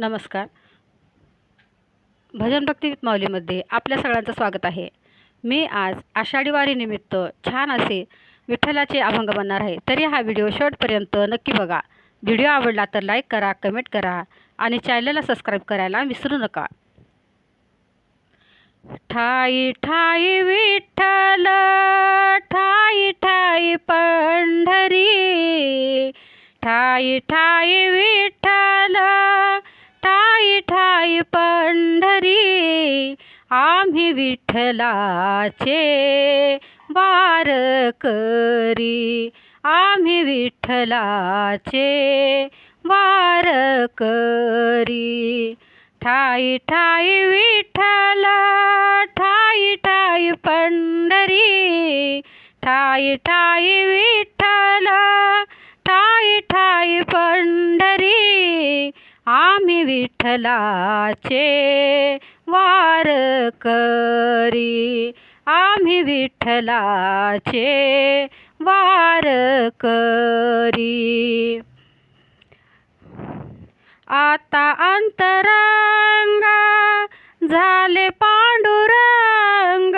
नमस्कार. भजन भक्ती माऊलीमध्ये आपल्या सगळ्यांचं स्वागत आहे. मी आज आषाढी वारीनिमित्त छान असे विठ्ठलाचे अभंग बनणार आहे. तरी हा व्हिडिओ शेवटपर्यंत नक्की बघा. व्हिडिओ आवडला तर लाईक करा कमेंट करा आणि चॅनलला सबस्क्राईब करायला विसरू नका. ठाई ठाई विठ्ठल ठाई ठाई पंढरी. ठाई ठाई विठ्ठल. आम्ही विठ्ठलाचे वारकरी आम्ही विठ्ठलाचे वारकरी ठाई ठाई विठ्ठल ठाई ठाई पंढरी. ठाई ठाई विठ्ठल ठाई ठाई पंढरी. आम्ही विठ्ठलाचे वारकरी आम्ही विठ्ठलाचे वार करी. आता अंतरंग झाले पांडुरंग.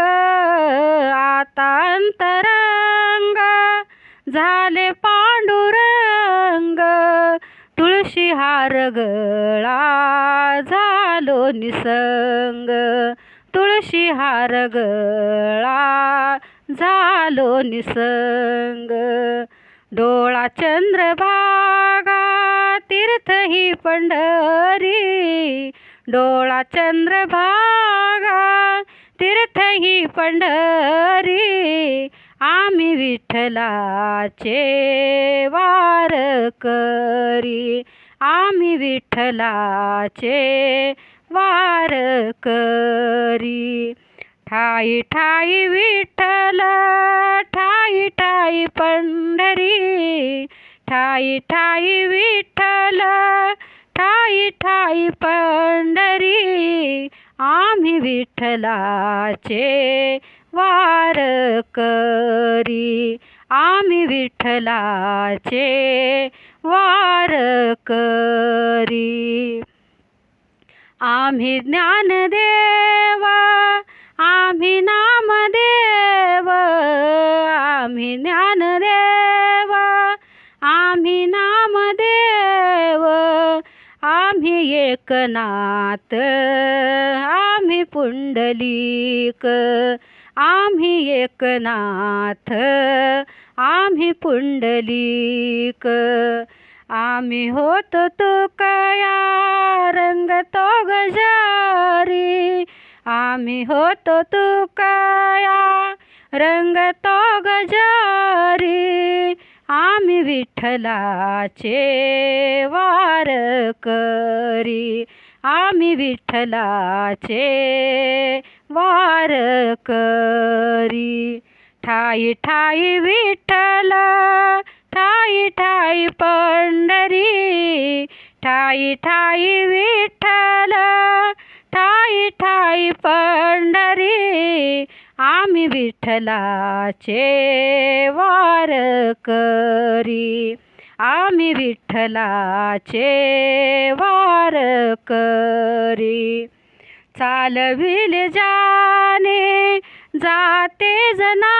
आता अंतरंग झाले पांडुरंग. तुळशी हार गळा निसंग. तुळशी हार गळा झालो निसंग. डोळा चंद्रभागा तीर्थ ही पंढरी. डोळा चंद्रभागा तीर्थ ही पंढरी. आम्ही विठ्ठलाचे वारकरी. आम्ही विठ्ठलाचे वार करी. ठाई ठाई विठ्ठल ठाई ठाई पंढरी. ठाई ठाई विठ्ठल ठाई ठाई पंढरी. आम्ही विठ्ठलाचे वार करी. आम्ही विठ्ठलाचे वार करी. आम्ही ज्ञानदेव आम्ही नामदेव आम्ही ज्ञानदेव आम्ही नामदेव आम्ही एकनाथ आम्ही पुंडलिक आम्ही एकनाथ आम्ही पुंडलिक. आम्ही होतो तुकया रंग तो गजारी. आम्ही होतो तुकया रंग तो गजारी. आम्ही विठ्ठलाचे वारकरी आम्ही विठ्ठलाचे वारकरी ठाई ठाई विठ्ठला ठाई पंढरी ठाई ठाई विठ्ठल ठाई ठाई पंढरी आम्ही विठ्ठलाचे वारकरी आम्ही विठ्ठलाचे वारकरी चालविल जाने जाते जना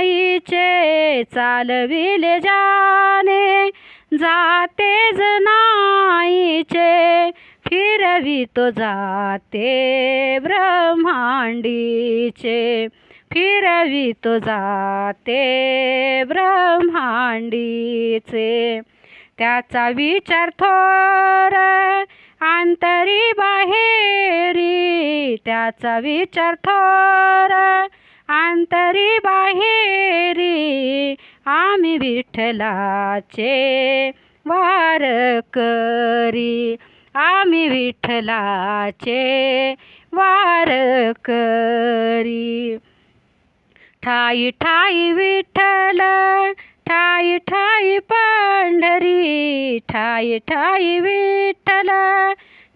आईचे चालविले जाणे जाते नाईचे फिरवितो जाते ब्रह्मांडीचे. फिरवितो जाते ब्रह्मांडीचे. त्याचा विचार थोर आंतरी बाहेरी त्याचा विचार थोर आंतरी बाहेरी आम्ही विठ्ठलाचे वारकरी आम्ही विठ्ठलाचे वारकरी ठाई ठाई विठ्ठल ठाई ठाई पांढरी ठाई ठाई विठ्ठल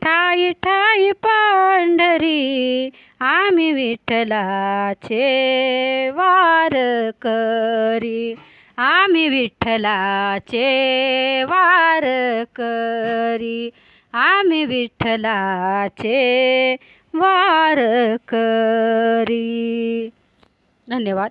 ठाई ठाई पांढरी आम्ही विठ्ठलाचे वारकरी आम्ही विठ्ठलाचे वारकरी आम्ही विठ्ठलाचे वारकरी धन्यवाद.